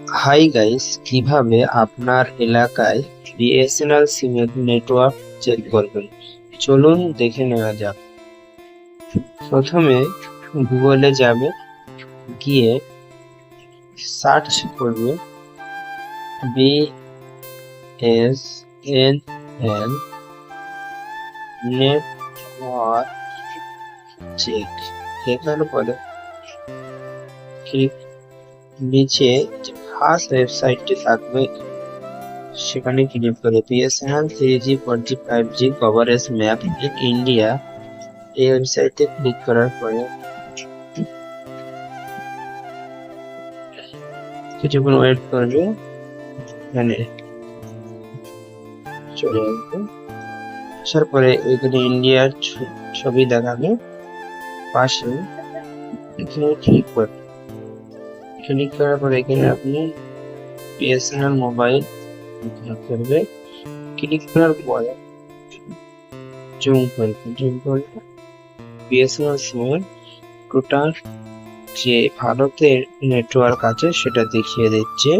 Hi guys কীভাবে আপনার এলাকায় বিএসএনএল সিমের নেটওয়ার্ক চেক করবেন? চলুন দেখে নেওয়া যাক। প্রথমে গুগলে যাবে, গিয়ে সার্চ করবে B S N L network check লেখার পরে ক্লিক নিচে ফার্স্ট ওয়েবসাইটটি থাকবে। সেখানে ক্লিক করে BSNL three G four G five G coverage map in India এই ওয়েবসাইটে ক্লিক করার পরে কিছুক্ষণ ওয়েট করবে, এখানে চলে আসবে। আসার পরে এখানে ইন্ডিয়ার ছবি দেখাবে। পাশে এখানে ক্লিক করবে। ক্লিক করার পর এখানে আপনি বিএসএনএল মোবাইল ক্লিক করবে ক্লিক করার পরে জুম করবে জুম করলে বিএসএনএল সিমের টোটাল যে ভারতের নেটওয়ার্ক আছে সেটা দেখিয়ে দিচ্ছে।